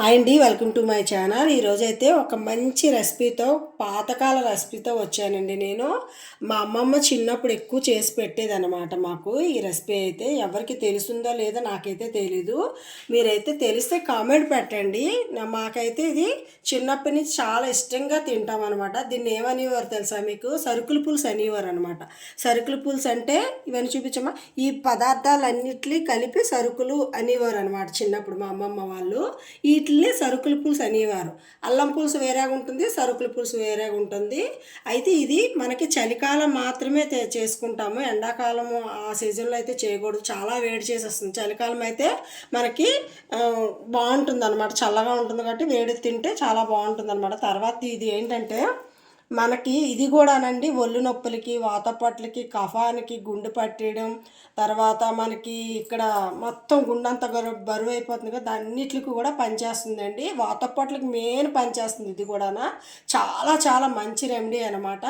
Hi అండి welcome to my channel. ఈరోజైతే ఒక మంచి రెసిపీతో పాతకాల రెసిపీతో వచ్చానండి నేను. మా అమ్మమ్మ చిన్నప్పుడు ఎక్కువ చేసి పెట్టేదన్నమాట మాకు. ఈ రెసిపీ అయితే ఎవరికి తెలుసుందో లేదో నాకైతే తెలీదు. మీరైతే తెలిస్తే కామెంట్ పెట్టండి. మాకైతే ఇది చిన్నప్పటి నుంచి చాలా ఇష్టంగా తింటాం అనమాట దీన్ని ఏమనేవారు తెలుసా మీకు? సరుకుల పులుసు అనేవారు అనమాట సరుకుల పులుసు అంటే ఇవన్నీ చూపించమ్మా. ఈ పదార్థాలన్నిటినీ కలిపి సరుకులు అనేవారు అనమాట చిన్నప్పుడు మా అమ్మమ్మ వాళ్ళు. ఈ వీటిని సరుకుల పులుసు అనేవారు. అల్లం పులుసు వేరేగా ఉంటుంది సరుకుల పులుసు వేరేగా ఉంటుంది. అయితే ఇది మనకి చలికాలం మాత్రమే చేసుకుంటాము. ఎండాకాలము ఆ సీజన్లో అయితే చేయకూడదు. చాలా వేడి చేసేస్తుంది. చలికాలం అయితే మనకి బాగుంటుంది అనమాట చల్లగా ఉంటుంది కాబట్టి వేడి తింటే చాలా బాగుంటుంది అనమాట తర్వాత ఇది ఏంటంటే మనకి ఇది కూడానండి ఒళ్ళు నొప్పులకి వాతపట్లకి కఫానికి గుండె పట్టేయడం తర్వాత మనకి ఇక్కడ మొత్తం గుండంతా బరువు అయిపోతుంది కదా అన్నిటికి కూడా పనిచేస్తుందండి. వాతపట్లకి మెయిన్ పనిచేస్తుంది ఇది కూడానా. చాలా చాలా మంచి రెమెడీ అనమాట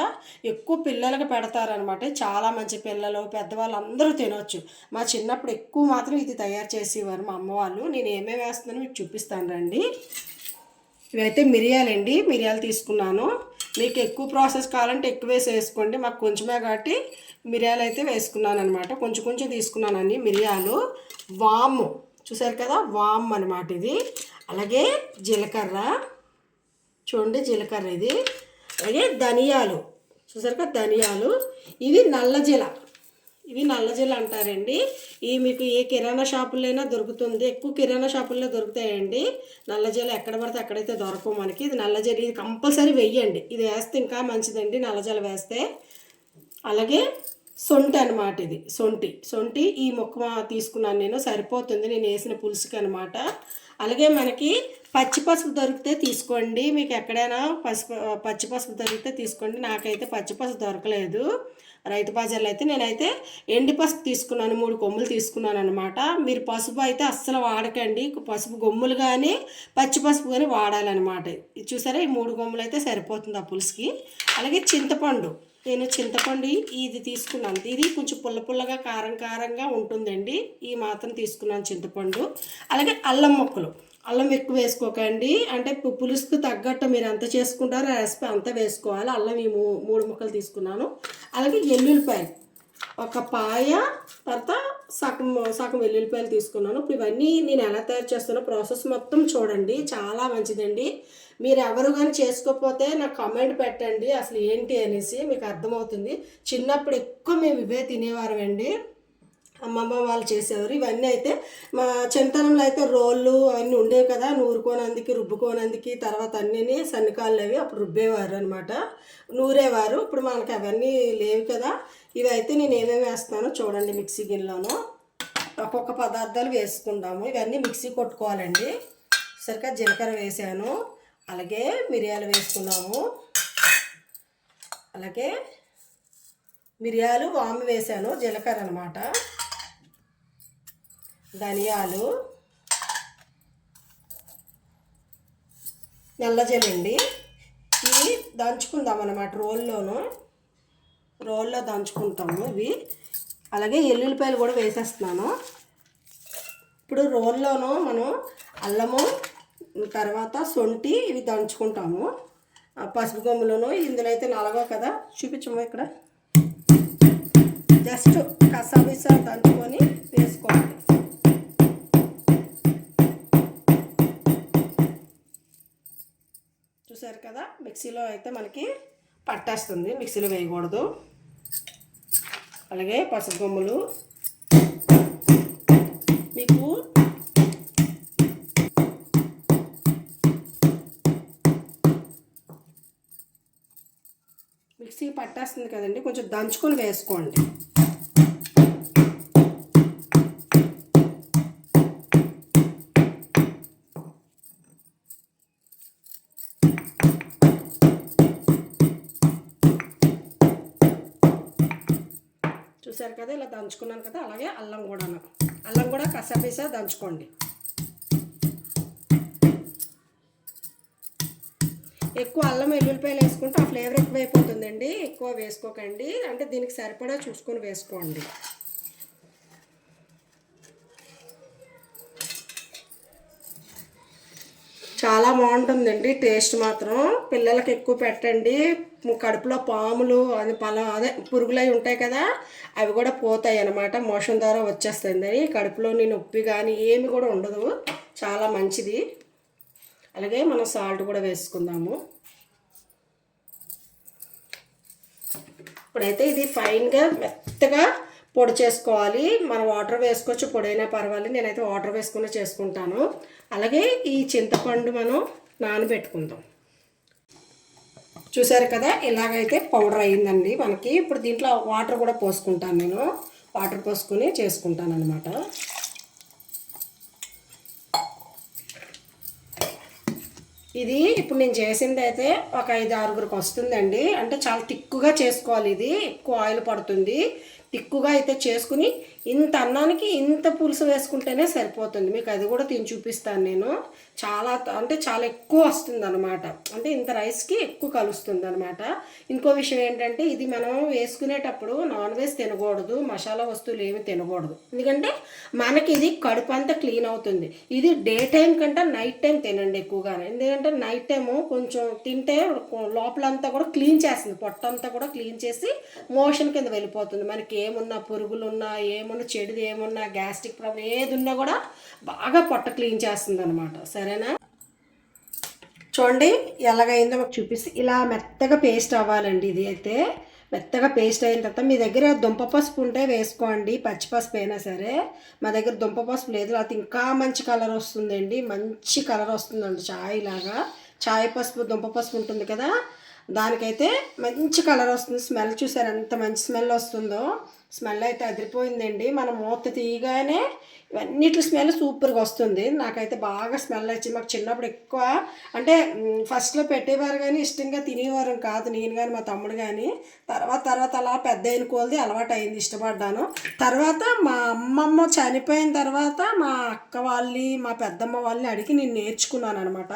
ఎక్కువ పిల్లలకి పెడతారనమాట చాలా మంచి పిల్లలు పెద్దవాళ్ళు అందరూ తినొచ్చు. మా చిన్నప్పుడు ఎక్కువ మాత్రం ఇది తయారు చేసేవారు మా అమ్మ వాళ్ళు. నేను ఏమేమి వేస్తున్నానో మీకు చూపిస్తాను రండి. ఇవైతే మిరియాలండి. మిరియాలు తీసుకున్నాను. మీకు ఎక్కువ ప్రాసెస్ కావాలంటే ఎక్కువ వేసి వేసుకోండి మాకు కొంచెమే కాబట్టి మిరియాలు అయితే వేసుకున్నాను అనమాట కొంచెం కొంచెం తీసుకున్నానండి మిరియాలు. వాము. చూసారు కదా? వామ్ అనమాట ఇది. అలాగే జీలకర్ర. చూడండి జీలకర్ర ఇది. అలాగే ధనియాలు. చూసారు కదా? ధనియాలు. ఇది నల్ల జీల. ఇవి నల్లజీలు అంటారండి. ఇవి మీకు ఏ కిరాణా షాపుల్లోనైనా దొరుకుతుంది. ఎక్కువ కిరాణా షాపుల్లో దొరుకుతాయండి. నల్లజీలు ఎక్కడ పడితే అక్కడైతే దొరకవు మనకి. ఇది నల్లజీలు ఇది కంపల్సరీ వెయ్యండి. ఇది వేస్తే ఇంకా మంచిదండి నల్లజీలు వేస్తే. అలాగే సొంటి అనమాట ఇది సొంటి. సొంటి ఈ మొక్క తీసుకున్నాను నేను సరిపోతుంది. నేను వేసిన పులుసుకి అనమాట అలాగే మనకి పచ్చి పసుపు దొరికితే తీసుకోండి. మీకు ఎక్కడైనా పసుపు పచ్చి పసుపు దొరికితే తీసుకోండి. నాకైతే పచ్చి పసుపు దొరకలేదు. రైతు బజార్లో అయితే నేనైతే ఎండి పసుపు తీసుకున్నాను మూడు కొమ్ములు తీసుకున్నాను అనమాట మీరు పసుపు అయితే అస్సలు వాడకండి. పసుపు గొమ్ములు కానీ పచ్చి పసుపు కానీ వాడాలన్నమాట. ఇది చూసారా? ఈ మూడు కొమ్ములు అయితే సరిపోతుంది ఆ పులుసుకి. అలాగే చింతపండు. నేను చింతపండు ఇది తీసుకున్నాను. ఇది కొంచెం పుల్ల పుల్లగా కారం కారంగా ఉంటుందండి. ఈ మాత్రం తీసుకున్నాను చింతపండు. అలాగే అల్లం మొక్కలు. అల్లం ఎక్కువ వేసుకోకండి. అంటే పులుసుకు తగ్గట్టు మీరు ఎంత చేసుకుంటారో రెసిపీ అంత వేసుకోవాలి. అల్లం ఈ మూ మూడు ముక్కలు తీసుకున్నాను. అలాగే ఎల్లుల్లిపాయలు ఒక పాయ తర్వాత సగం సగం వెల్లుల్లిపాయలు తీసుకున్నాను. ఇప్పుడు ఇవన్నీ నేను ఎలా తయారు చేస్తున్నా ప్రాసెస్ మొత్తం చూడండి. చాలా మంచిదండి. మీరు ఎవరు కానీ చేసుకోకపోతే నాకు కమెంట్ పెట్టండి. అసలు ఏంటి అనేసి మీకు అర్థమవుతుంది. చిన్నప్పుడు ఎక్కువ మేము ఇవే తినేవారమండి. అమ్మమ్మ వాళ్ళు చేసేవారు. ఇవన్నీ అయితే మా చిన్నతనంలో అయితే రోళ్ళు అవన్నీ ఉండేవి కదా నూరుకోనందుకు రుబ్బుకోనందుకి తర్వాత అన్నీ సన్నికాళ్ళు అవి అప్పుడు రుబ్బేవారు అనమాట నూరేవారు. ఇప్పుడు మనకి అవన్నీ లేవు కదా. ఇవైతే నేను ఏమేమి వేస్తున్నానో చూడండి మిక్సీ గిన్నెలోను. ఒక్కొక్క పదార్థాలు వేసుకుందాము. ఇవన్నీ మిక్సీ కొట్టుకోవాలండి. సరిగ్గా జీలకర్ర వేసాను. అలాగే మిరియాలు వేసుకున్నాము. అలాగే మిరియాలు వాము వేసాను. జీలకర్ర అనమాట ధనియాలు నల్లజలండి ఇవి దంచుకుందాం అన్నమాట రోల్లోను. రోల్లో దంచుకుంటాము ఇవి. అలాగే ఎల్లుల్లిపాయలు కూడా వేసేస్తున్నాను. ఇప్పుడు రోల్లోనూ మనం అల్లము తర్వాత సొంటి ఇవి దంచుకుంటాము. పసుపు గమ్ములను ఇందులో అయితే నలగో కదా చూపించము ఇక్కడ. జస్ట్ కసాబిసా దంచుకొని వేసుకోవాలి. చూసారు కదా? మిక్సీలో అయితే మనకి పట్టేస్తుంది. మిక్సీలో వేయకూడదు. అలాగే పసుపు మీకు మిక్సీ పట్టేస్తుంది కదండి. కొంచెం దంచుకొని వేసుకోండి. కదా ఇలా దంచుకున్నాను కదా అలాగే అల్లం కూడాను అల్లం కూడా కసపిసా దంచుకోండి. ఎక్కువ అల్లం వెల్లుల్లిపాయలు వేసుకుంటే ఆ ఫ్లేవర్ ఎక్కువ అయిపోతుందండి ఎక్కువ వేసుకోకండి. అంటే దీనికి సరిపడా చూసుకొని వేసుకోండి. చాలా బాగుంటుందండి టేస్ట్ మాత్రం. పిల్లలకి ఎక్కువ పెట్టండి. కడుపులో పాములు అది పల అదే పురుగులు అవి ఉంటాయి కదా అవి కూడా పోతాయి అన్నమాట. మోషన్ ద్వారా వచ్చేస్తుంది కడుపులోని నొప్పి కానీ ఏమి కూడా ఉండదు. చాలా మంచిది. అలాగే మనం సాల్ట్ కూడా వేసుకుందాము. ఇప్పుడైతే ఇది ఫైన్గా మెత్తగా పొడి చేసుకోవాలి. మనం వాటర్ వేసుకోవచ్చు. పొడైనా పర్వాలేదు. నేనైతే వాటర్ వేసుకుని చేసుకుంటాను. అలాగే ఈ చింతపండు మనం నానబెట్టుకుందాం. చూసారు కదా ఇలాగైతే పౌడర్ అయిందండి మనకి. ఇప్పుడు దీంట్లో వాటర్ కూడా పోసుకుంటాను నేను. వాటర్ పోసుకుని చేసుకుంటాను అనమాట ఇది ఇప్పుడు నేను చేసింది అయితే ఒక ఐదు ఆరుగురికి వస్తుందండి. అంటే చాలా తిక్కుగా చేసుకోవాలి ఇది. ఎక్కువ ఆయిల్ పడుతుంది. తిక్కుగా అయితే చేసుకుని ఇంత అన్నానికి ఇంత పులుసు వేసుకుంటేనే సరిపోతుంది. మీకు అది కూడా తిని చూపిస్తాను నేను. చాలా అంటే చాలా ఎక్కువ వస్తుంది అనమాట అంటే ఇంత రైస్కి ఎక్కువ కలుస్తుంది అనమాట ఇంకో విషయం ఏంటంటే ఇది మనం వేసుకునేటప్పుడు నాన్ వెజ్ తినకూడదు మసాలా వస్తువులు ఏమి తినకూడదు. ఎందుకంటే మనకి ఇది కడుపు అంతా క్లీన్ అవుతుంది. ఇది డే టైం కంటే నైట్ టైం తినండి ఎక్కువగా ఎందుకంటే నైట్ టైము కొంచెం తింటే లోపలంతా కూడా క్లీన్ చేస్తుంది. పొట్టంతా కూడా క్లీన్ చేసి మోషన్ కింద వెళ్ళిపోతుంది. మనకి ఏమున్నా పురుగులు ఉన్నా ఏమున్నా చెడుది ఏమున్నా గ్యాస్ట్రిక్ ప్రాబ్లం ఏది ఉన్నా కూడా బాగా పొట్ట క్లీన్ చేస్తుంది అనమాట సరే? సరేనా? చూడండి ఎలాగైందో మాకు చూపిస్తే ఇలా మెత్తగా పేస్ట్ అవ్వాలండి ఇది అయితే. మెత్తగా పేస్ట్ అయిన తర్వాత మీ దగ్గర దుంప పసుపు ఉంటే వేసుకోండి పచ్చి పసుపు అయినా సరే. మా దగ్గర దుంప పసుపు లేదు అది ఇంకా మంచి కలర్ వస్తుందండి. మంచి కలర్ వస్తుందండి చాయ్ లాగా. చాయ్ పసుపు దుంప పసుపు ఉంటుంది కదా దానికైతే మంచి కలర్ వస్తుంది. స్మెల్ చూసారు ఎంత మంచి స్మెల్ వస్తుందో. స్మెల్ అయితే అదిరిపోయిందండి. మనం మూత తీయగానే ఇవన్నిటి స్మెల్ సూపర్గా వస్తుంది. నాకైతే బాగా స్మెల్ వచ్చి మాకు చిన్నప్పుడు ఎక్కువ అంటే ఫస్ట్లో పెట్టేవారు కానీ ఇష్టంగా తినేవారు కాదు. నేను కానీ మా తమ్ముడు కానీ తర్వాత తర్వాత అలా పెద్ద అయిన కోల్ది అలవాటు అయింది ఇష్టపడ్డాను. తర్వాత మా అమ్మమ్మ చనిపోయిన తర్వాత మా అక్క వాళ్ళని మా పెద్దమ్మ వాళ్ళని అడిగి నేను నేర్చుకున్నాను అనమాట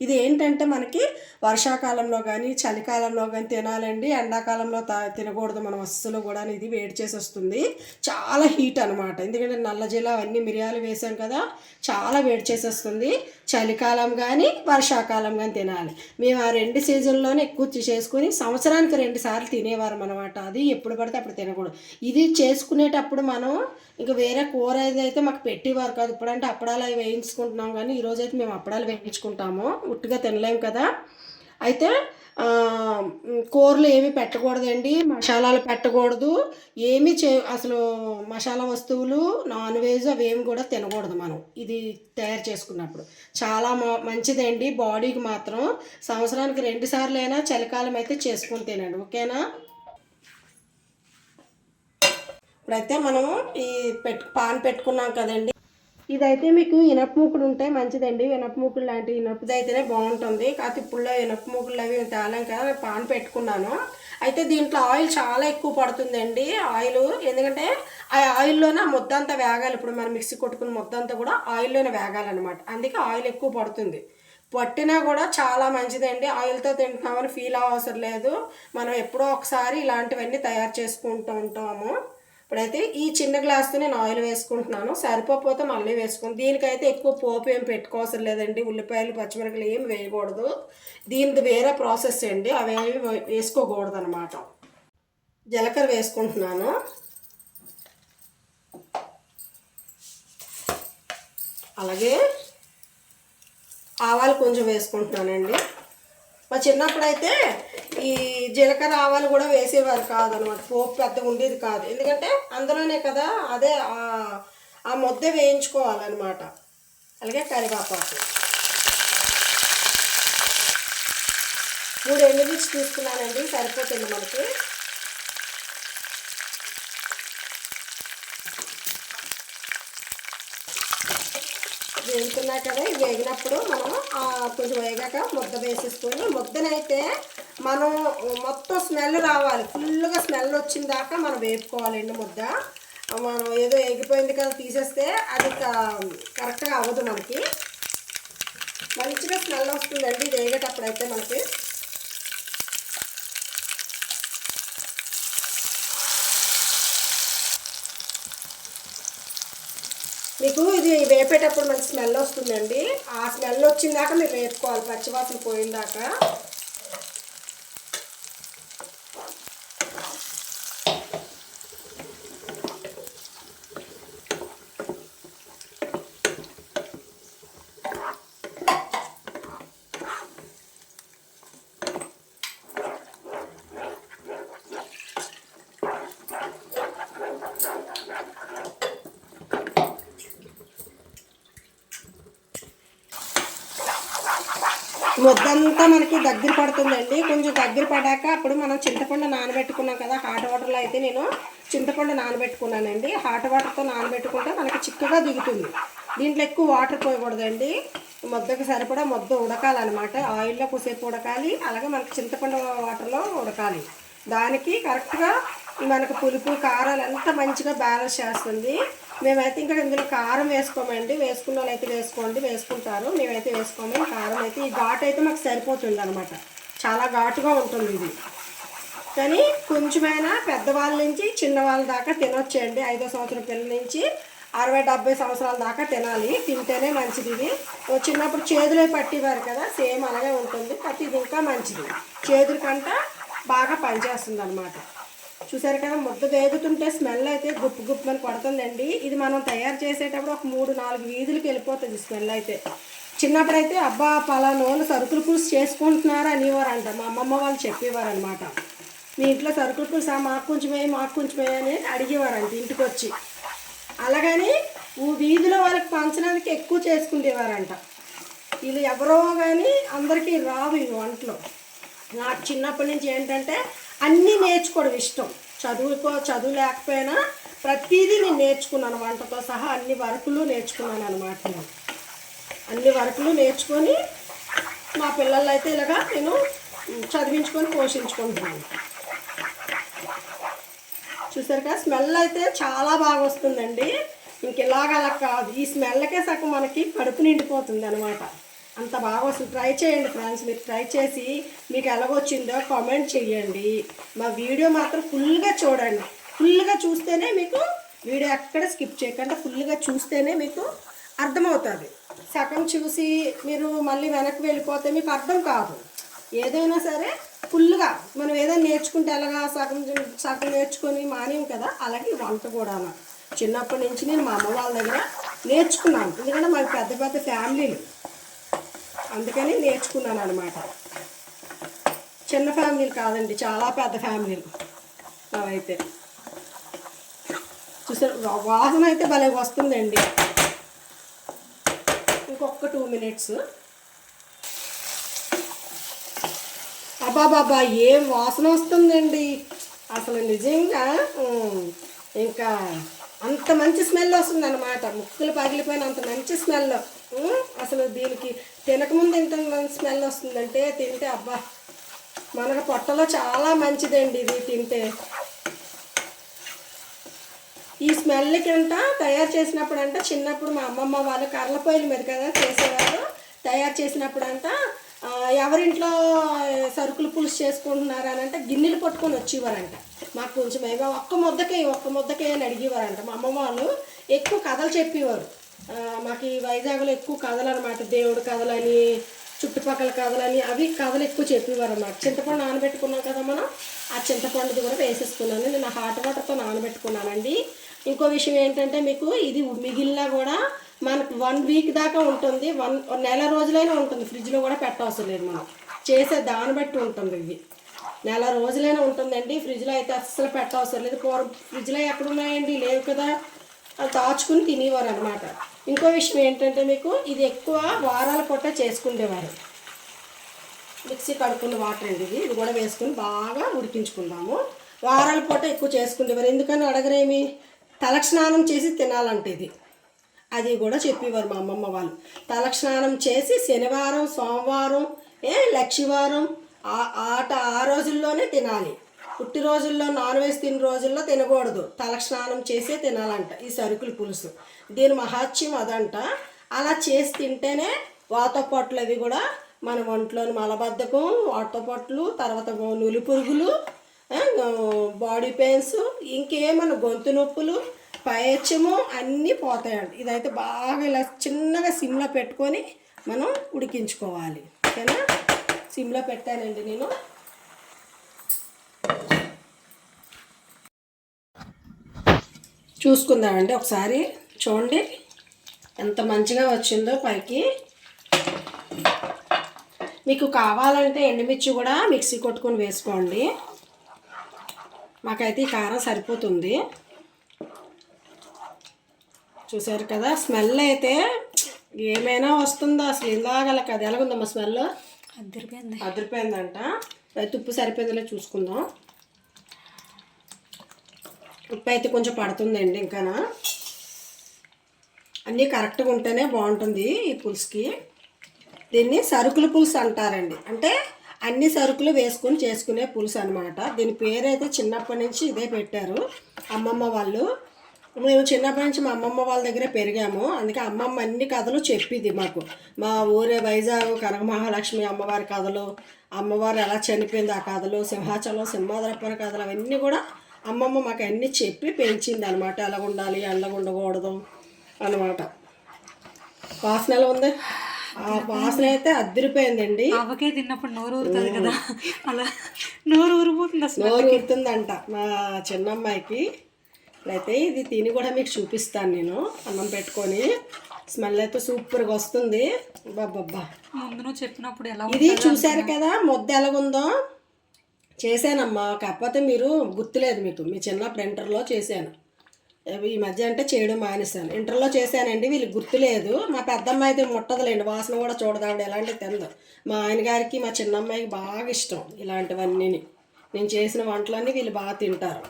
ఇది ఏంటంటే మనకి వర్షాకాలంలో కానీ చలికాలంలో కానీ తినాలండి. ఎండాకాలంలో తా తినకూడదు. మనం అస్సలు కూడా ఇది వేడి చేసి వస్తుంది. చాలా హీట్ అనమాట ఎందుకంటే నల్ల జిల్లా అన్ని మిరియాలు వేసాం కదా చాలా వేడి చేసేస్తుంది. చలికాలం కానీ వర్షాకాలం కానీ తినాలి. మేము ఆ రెండు సీజన్లోనే ఎక్కువ చేసుకుని సంవత్సరానికి రెండు సార్లు తినేవారం అనమాట అది ఎప్పుడు పడితే అప్పుడు తినకూడదు. ఇది చేసుకునేటప్పుడు మనం ఇంకా వేరే కూర ఏదైతే మాకు పెట్టేవారు కాదు ఇప్పుడంటే అప్పడాలు అవి వేయించుకుంటున్నాం కానీ ఈరోజైతే మేము అప్పడాలు వేయించుకుంటాము. ఉట్టిగా తినలేము కదా. అయితే కూరలు ఏమి పెట్టకూడదండి మసాలాలు పెట్టకూడదు. ఏమి చే అసలు మసాలా వస్తువులు నాన్ వెజ్ అవి ఏమి కూడా తినకూడదు మనం. ఇది తయారు చేసుకున్నప్పుడు. చాలా మ- మంచిదండి బాడీకి మాత్రం. సంవత్సరానికి రెండు సార్లు అయినా చలికాలం అయితే చేసుకుని తినండి ఓకేనా? ఇప్పుడైతే మనము ఈ పెట్టు పాన్ పెట్టుకున్నాం కదండి. ఇదైతే మీకు ఇనప మూకుడు ఉంటే మంచిదండి. ఇనప మూకుడు లాంటి ఇనపది అయితేనే బాగుంటుంది. కాకపోతే ఇప్పుడు ఇనప అవి తేలాం కదా పాన్ పెట్టుకున్నాను. అయితే దీంట్లో ఆయిల్ చాలా ఎక్కువ పడుతుందండి. ఆయిల్ ఎందుకంటే ఆ ఆయిల్లోనే ఆ ముద్ద అంతా వేగాలి. ఇప్పుడు మనం మిక్సీ కొట్టుకున్న ముద్ద అంతా కూడా ఆయిల్లోనే వేగాలన్నమాట. అందుకే ఆయిల్ ఎక్కువ పడుతుంది. పట్టినా కూడా చాలా మంచిదండి. ఆయిల్తో తింటున్నామని ఫీల్ అవసరం లేదు. మనం ఎప్పుడో ఒకసారి ఇలాంటివన్నీ తయారు చేసుకుంటూ ఉంటాము. ఇప్పుడైతే ఈ చిన్న గ్లాస్తో నేను ఆయిల్ వేసుకుంటున్నాను. సరిపోతే మళ్ళీ వేసుకుని. దీనికైతే ఎక్కువ పోపు ఏం పెట్టుకోవసరం లేదండి. ఉల్లిపాయలు పచ్చిమిరపకాయలు ఏం వేయకూడదు. దీనిది వేరే ప్రాసెస్ అండి. అవి వేసుకోకూడదు అనమాట జీలకర్ర వేసుకుంటున్నాను. అలాగే ఆవాలు కొంచెం వేసుకుంటున్నానండి. మా చిన్నప్పుడు అయితే ఈ జీలకర్ర ఆవాలు కూడా వేసేవారు కాదు అనమాట పోపు పెద్దగా ఉండేది కాదు. ఎందుకంటే అందులోనే కదా అదే ఆ- ఆ ముద్ద వేయించుకోవాలన్నమాట. అలాగే కరివేపాకు. మూడు ఎండుమిర్చి తీసుకున్నానండి సరిపోతుంది మనకి. వేసుకున్నా కదా ఇవి వేగినప్పుడు మనం కొంచెం వేగాక ముద్ద వేసేసుకొని ముద్దనైతే మనం మొత్తం స్మెల్ రావాలి. ఫుల్గా స్మెల్ వచ్చిన దాకా మనం వేపుకోవాలండి ముద్ద. మనం ఏదో ఎగిపోయింది కదా తీసేస్తే అది కరెక్ట్గా అవ్వదు మనకి. మంచిగా స్మెల్ వస్తుందండి ఇది వేగేటప్పుడు అయితే మనకి. మీకు ఇది వేపేటప్పుడు మంచి స్మెల్ వస్తుందండి. ఆ స్మెల్ వచ్చిందాక మీరు వేపుకోవాలి పచ్చివాసన పోయిందాక కొంచెం దగ్గర పడుతుందండి. కొంచెం దగ్గర పడాక అప్పుడు మనం చింతపండు నానబెట్టుకున్నాం కదా హాట్ వాటర్లో అయితే నేను చింతపండు నానబెట్టుకున్నానండి. హాట్ వాటర్తో నానబెట్టుకుంటే మనకి చిక్కగా దిగుతుంది. దీంట్లో ఎక్కువ వాటర్ పోయకూడదండి. ముద్దకి సరిపడా ముద్ద ఉడకాలన్నమాట. ఆయిల్లో కొసేపు ఉడకాలి అలాగే మనకి చింతపండు వాటర్లో ఉడకాలి. దానికి కరెక్ట్గా మనకు పులుపు కారాలు అంతా మంచిగా బ్యాలెన్స్ చేస్తుంది. మేమైతే ఇంకా ఇందులో కారం వేసుకోమండి. వేసుకున్న వాళ్ళైతే అయితే వేసుకోండి వేసుకుంటారు. మేమైతే వేసుకోము. కారం అయితే ఈ ఘాటు అయితే మాకు సరిపోతుంది అనమాట చాలా ఘాటుగా ఉంటుంది ఇది. కానీ కొంచెమైనా పెద్దవాళ్ళ నుంచి చిన్నవాళ్ళ దాకా తినొచ్చండి ఐదో సంవత్సరం పిల్లల నుంచి అరవై డెబ్బై సంవత్సరాల దాకా తినాలి. తింటేనే మంచిది ఇది. చిన్నప్పుడు చేదులే పట్టేవారు కదా సేమ్ అలాగే ఉంటుంది. ప్రతి ఇది ఇంకా మంచిది. చేదుల కంట బాగా పనిచేస్తుంది అనమాట చూసారు కదా ముద్ద వేగుతుంటే స్మెల్ అయితే గుప్పు గుప్పు అని కొడుతుందండి. ఇది మనం తయారు చేసేటప్పుడు ఒక మూడు నాలుగు వీధులకి వెళ్ళిపోతుంది స్మెల్ అయితే. చిన్నప్పుడైతే అబ్బా పలానోళ్ళు సరుకులు పులుసు చేసుకుంటున్నారు అనేవారంట మా అమ్మమ్మ వాళ్ళు చెప్పేవారు అనమాట మీ ఇంట్లో సరుకులు పులుసా మాకు కొంచెమే మాకు కొంచెమే అని అడిగేవారంట ఇంటికి వచ్చి అలాగని ఊ వీధిలో వాళ్ళకి పంచడానికి ఎక్కువ చేసుకునేవారంట వీళ్ళు ఎవరో కానీ అందరికీ రావు ఈ వంటలు. నాకు చిన్నప్పటి నుంచి ఏంటంటే అన్నీ నేర్చుకోవడం ఇష్టం. చదువుకో చదువు లేకపోయినా ప్రతిదీ నేను నేర్చుకున్నాను. వంటతో సహా అన్ని వరకులు నేర్చుకున్నాను అనమాట నేను. అన్ని వరకులు నేర్చుకొని మా పిల్లలు అయితే ఇలాగా నేను చదివించుకొని పోషించుకుంటున్నాను. చూసారు కదా స్మెల్ అయితే చాలా బాగా వస్తుందండి. ఇంక ఇలాగ అలా కాదు. ఈ స్మెల్కే సగం మనకి కడుపు నిండిపోతుంది అనమాట అంత బాగా వస్తుంది. ట్రై చేయండి ఫ్రెండ్స్ మీరు ట్రై చేసి మీకు ఎలాగొచ్చిందో కామెంట్ చేయండి మా వీడియో మాత్రం ఫుల్గా చూడండి. ఫుల్గా చూస్తేనే మీకు వీడియో ఎక్కడ స్కిప్ చేయకుండా ఫుల్గా చూస్తేనే మీకు అర్థమవుతుంది. సగం చూసి మీరు మళ్ళీ వెనక్కి వెళ్ళిపోతే మీకు అర్థం కాదు. ఏదైనా సరే ఫుల్గా మనం ఏదైనా నేర్చుకుంటే ఎలాగా సగం సగం నేర్చుకొని మానేం కదా అలాగే వంట కూడా చిన్నప్పటి నుంచి నేను మా అమ్మ వాళ్ళ దగ్గర నేర్చుకున్నాను. ఎందుకంటే మాకు పెద్ద పెద్ద ఫ్యామిలీలు అందుకని నేర్చుకున్నాను అనమాట చిన్న ఫ్యామిలీలు కాదండి చాలా పెద్ద ఫ్యామిలీలు అవైతే చూసారు వాసన అయితే భలే వస్తుందండి. ఇంకొక టూ మినిట్స్. అబ్బాబాబా ఏం వాసన వస్తుందండి. అసలు నిజంగా ఇంకా అంత మంచి స్మెల్ వస్తుందన్నమాట. ముక్కులు పగిలిపోయిన అంత మంచి స్మెల్. అసలు దీనికి తినకముందు ఎంత స్మెల్ వస్తుందంటే తింటే అబ్బా మనకు పొట్టలో చాలా మంచిదండి ఇది తింటే. ఈ స్మెల్ కింద తయారు చేసినప్పుడు అంట చిన్నప్పుడు మా అమ్మమ్మ వాళ్ళు కర్ల మీద కదా చేసేవారు. తయారు చేసినప్పుడు అంట ఎవరింట్లో సరుకులు పులుసు చేసుకుంటున్నారు అని అంటే గిన్నెలు పట్టుకొని వచ్చేవారంట. మాకు కొంచెం ఏమో ఒక్క ముద్దకే ఒక్క ముద్దకే అని అడిగేవారంట మా అమ్మమ్మ వాళ్ళు. ఎక్కువ కథలు చెప్పేవారు. మాకు ఈ వైజాగ్లో ఎక్కువ కథలు అనమాట దేవుడు కథలని చుట్టుపక్కల కథలని అవి కథలు ఎక్కువ చెప్పేవారు అన్నమాట. చింతపండు నానబెట్టుకున్నాం కదా మనం ఆ చింతపండుది కూడా వేసేసుకున్నాను. నేను హాట్ వాటర్తో నానబెట్టుకున్నానండి. ఇంకో విషయం ఏంటంటే మీకు ఇది మిగిలినా కూడా మనకు వన్ వీక్ దాకా ఉంటుంది. వన్ నెల రోజులైనా ఉంటుంది. ఫ్రిడ్జ్లో కూడా పెట్టవసరం లేదు మనం. చేసే దాన్ని బట్టి ఉంటుంది ఇది. నెల రోజులైనా ఉంటుందండి. ఫ్రిడ్జ్లో అయితే అస్సలు పెట్టవసరం లేదు. పూర్వం ఫ్రిడ్జ్లో ఎక్కడ ఉన్నాయండి లేవు కదా. అది దాచుకుని తినేవారు అనమాట ఇంకో విషయం ఏంటంటే మీకు ఇది ఎక్కువ వారాల పూట చేసుకునేవారు మిక్సీ కడుక్కున్న వాటర్ అండి ఇది. ఇది కూడా వేసుకుని బాగా ఉడికించుకుందాము. వారాల పూట ఎక్కువ చేసుకునేవారు ఎందుకని అడగరేమి? తలకి చేసి తినాలంటే ఇది. అది కూడా చెప్పేవారు మా అమ్మమ్మ వాళ్ళు. తలకి చేసి శనివారం సోమవారం ఏ లక్షివారం ఆ- ఆట ఆ రోజుల్లోనే తినాలి. పుట్టి రోజుల్లో నాన్ వెజ్ తిన రోజుల్లో తినకూడదు. తలకి స్నానం చేసే తినాలంట ఈ సరుకుల పులుసు. దీని మహాత్యం అదంట. అలా చేసి తింటేనే వాతపొట్లు అవి కూడా మన ఒంట్లోని మలబద్ధకం వాతపొట్లు తర్వాత నులి పురుగులు బాడీ పెయిన్స్ ఇంకేమైనా గొంతు నొప్పులు పైచము అన్నీ పోతాయండి. ఇదైతే బాగా ఇలా చిన్నగా సిమ్లో పెట్టుకొని మనం ఉడికించుకోవాలి. ఓకేనా? సిమ్లో పెట్టానండి నేను. చూసుకుందామండి ఒకసారి చూడండి. ఎంత మంచిగా వచ్చిందో పైకి. మీకు కావాలంటే ఎండుమిర్చి కూడా మిక్సీ కొట్టుకొని వేసుకోండి. మాకైతే ఈ కారం సరిపోతుంది. చూసారు కదా స్మెల్ అయితే ఏమైనా వస్తుందో? అసలు ఇలాగల కదా ఎలాగుందమ్మా స్మెల్? అద్దరిపోయింది అదిరిపోయిందంట. ఉప్పు సరిపోయిందిలే చూసుకుందాం. ఉప్పు అయితే కొంచెం పడుతుందండి ఇంకానా. అన్నీ కరెక్ట్గా ఉంటేనే బాగుంటుంది ఈ పులుసుకి. దీన్ని సరుకుల పులుసు అంటారండి. అంటే అన్ని సరుకులు వేసుకొని చేసుకునే పులుసు అనమాట దీని పేరైతే చిన్నప్పటి నుంచి ఇదే పెట్టారు అమ్మమ్మ వాళ్ళు. మేము చిన్నప్పటి నుంచి మా అమ్మమ్మ వాళ్ళ దగ్గర పెరిగాము. అందుకే అమ్మమ్మ అన్ని కథలు చెప్పిది మాకు. మా ఊరే వైజాగ్ కనక మహాలక్ష్మి అమ్మవారి కథలు అమ్మవారు ఎలా చనిపోయింది ఆ కథలు సింహాచలం సింహాద్రప్పన కథలు అవన్నీ కూడా అమ్మమ్మ మాకు అన్నీ చెప్పి పెంచింది అనమాట ఎలా ఉండాలి ఎలా ఉండకూడదు అనమాట వాసన ఎలా ఉంది? ఆ వాసన అయితే అద్దరిపోయిందండి ఆవకాయ తిన్నప్పుడు నోరు ఊరుతుంది కదా. అలా నోరు ఊరిపోతుంది అసలు. నోరు ఊరుతుందంట మా చిన్నమ్మాయికి. అయితే ఇది తిని కూడా మీకు చూపిస్తాను నేను. అన్నం పెట్టుకొని. స్మెల్ అయితే సూపర్గా వస్తుంది. బాబ్బా ముందు నువ్వు చెప్పినప్పుడు ఎలా ఇది చూశారు కదా ముద్ద ఎలాగుందో? చేశానమ్మా. కాకపోతే మీరు గుర్తులేదు మీకు. మీ చిన్నప్పుడు ఇంటర్లో చేశాను. ఈ మధ్య అంటే చేయడం మానేశాను. ఇంటర్లో చేశానండి వీళ్ళకి గుర్తులేదు. మా పెద్దమ్మాయి అయితే ముట్టదులేండి. వాసన కూడా చూడదు. ఆవిడ ఎలాంటివి తినదు. మా ఆయన గారికి మా చిన్నమ్మాయికి బాగా ఇష్టం ఇలాంటివన్నీ నేను చేసిన వంటలన్నీ వీళ్ళు బాగా తింటారు.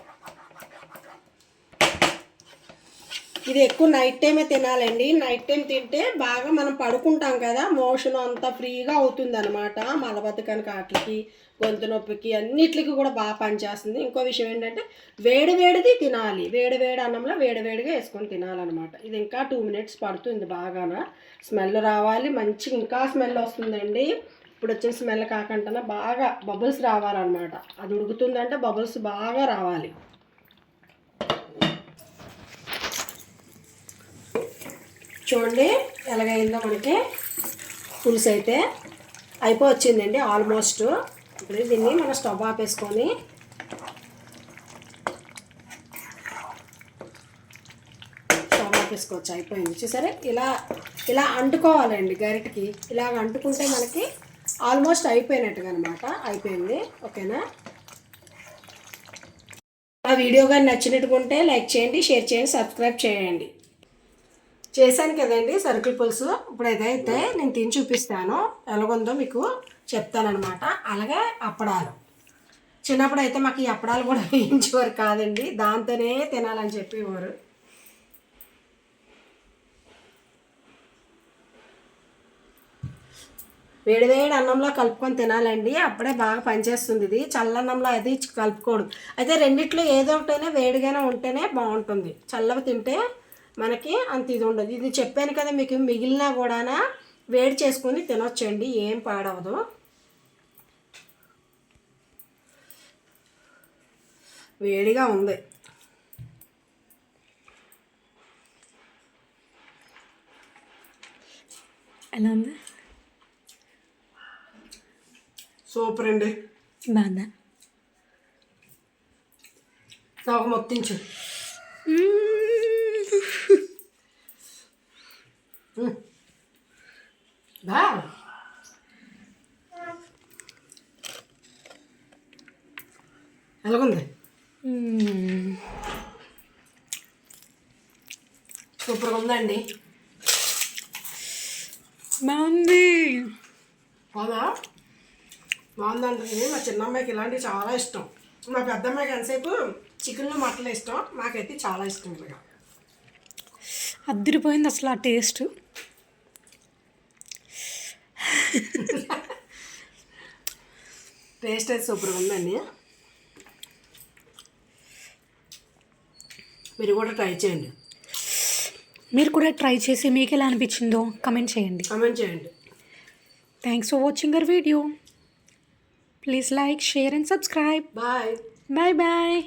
ఇది ఎక్కువ నైట్ టైమే తినాలండి. నైట్ టైం తింటే బాగా మనం పడుకుంటాం కదా మోషన్ అంతా ఫ్రీగా అవుతుంది అనమాట మలబద్ధకానికి వాటికి గొంతు నొప్పికి అన్నిటికి కూడా బాగా పనిచేస్తుంది. ఇంకో విషయం ఏంటంటే వేడి వేడిది తినాలి. వేడి వేడి అన్నంలో వేడి వేడిగా వేసుకొని తినాలన్నమాట. ఇది ఇంకా టూ మినిట్స్ పడుతుంది బాగాన. స్మెల్ రావాలి. మంచి ఇంకా స్మెల్ వస్తుందండి. ఇప్పుడు వచ్చిన స్మెల్ కాకుండా బాగా బబుల్స్ రావాలన్నమాట. అది ఉడుకుతుందంటే బబుల్స్ బాగా రావాలి. చూడండి ఎలాగైందో మనకి. పులుసు అయితే అయిపోవచ్చిందండి ఆల్మోస్ట్. ఇప్పుడు దీన్ని మనం స్టవ్ ఆపేసుకొని స్టవ్ ఆపేసుకోవచ్చు. అయిపోయింది. చూసారా? ఇలా ఇలా అంటుకోవాలండి గరిటకి. ఇలాగ అంటుకుంటే మనకి ఆల్మోస్ట్ అయిపోయినట్టుగా అనమాట అయిపోయింది. ఓకేనా? ఆ వీడియో కానీ నచ్చినట్టుకుంటే లైక్ చేయండి షేర్ చేయండి సబ్స్క్రైబ్ చేయండి. చేశాను కదండి సరుకుల పులుసు. ఇప్పుడు ఏదైతే నేను తిని చూపిస్తాను ఎలాగుందో మీకు చెప్తానమాట అలాగే అప్పడాలు. చిన్నప్పుడు అయితే మాకు ఈ అప్పడాలు కూడా వేయించేవారు కాదండి. దాంతోనే తినాలని చెప్పేవారు. వేడివేడి అన్నంలో కలుపుకొని తినాలండి. అప్పుడే బాగా పనిచేస్తుంది ఇది. చల్లన్నంలో అది కలుపుకోడు అయితే రెండిట్లో ఏదో ఒకటైనా వేడిగానే ఉంటేనే బాగుంటుంది. చల్లవి తింటే మనకి అంత ఇది ఉండదు. ఇది చెప్పాను కదా మీకు మిగిలినా కూడా వేడి చేసుకొని తినొచ్చండి ఏం పాడవదు. వేడిగా ఉంది. ఎలా ఉంది? సూపర్ అండి. బాగుందా? నాకు మొత్తించు బా ఎలాగుంది సూపర్గా ఉందండి బాగుంది. బాగా బాగుందండి. మా చిన్నమ్మాయికి ఇలాంటివి చాలా ఇష్టం. మా పెద్దమ్మాయికి ఎంతసేపు చికెన్లో మటన్లు ఇష్టం? నాకైతే చాలా ఇష్టం ఇలాగా. అద్దరిపోయింది అసలు ఆ టేస్ట్. టేస్ట్ అయితే సూపర్గా ఉందండి. మీరు కూడా ట్రై చేయండి. మీరు కూడా ట్రై చేసి మీకు ఎలా అనిపించిందో కమెంట్ చేయండి. కామెంట్ చేయండి. Thanks for watching our video please like share and subscribe bye bye bye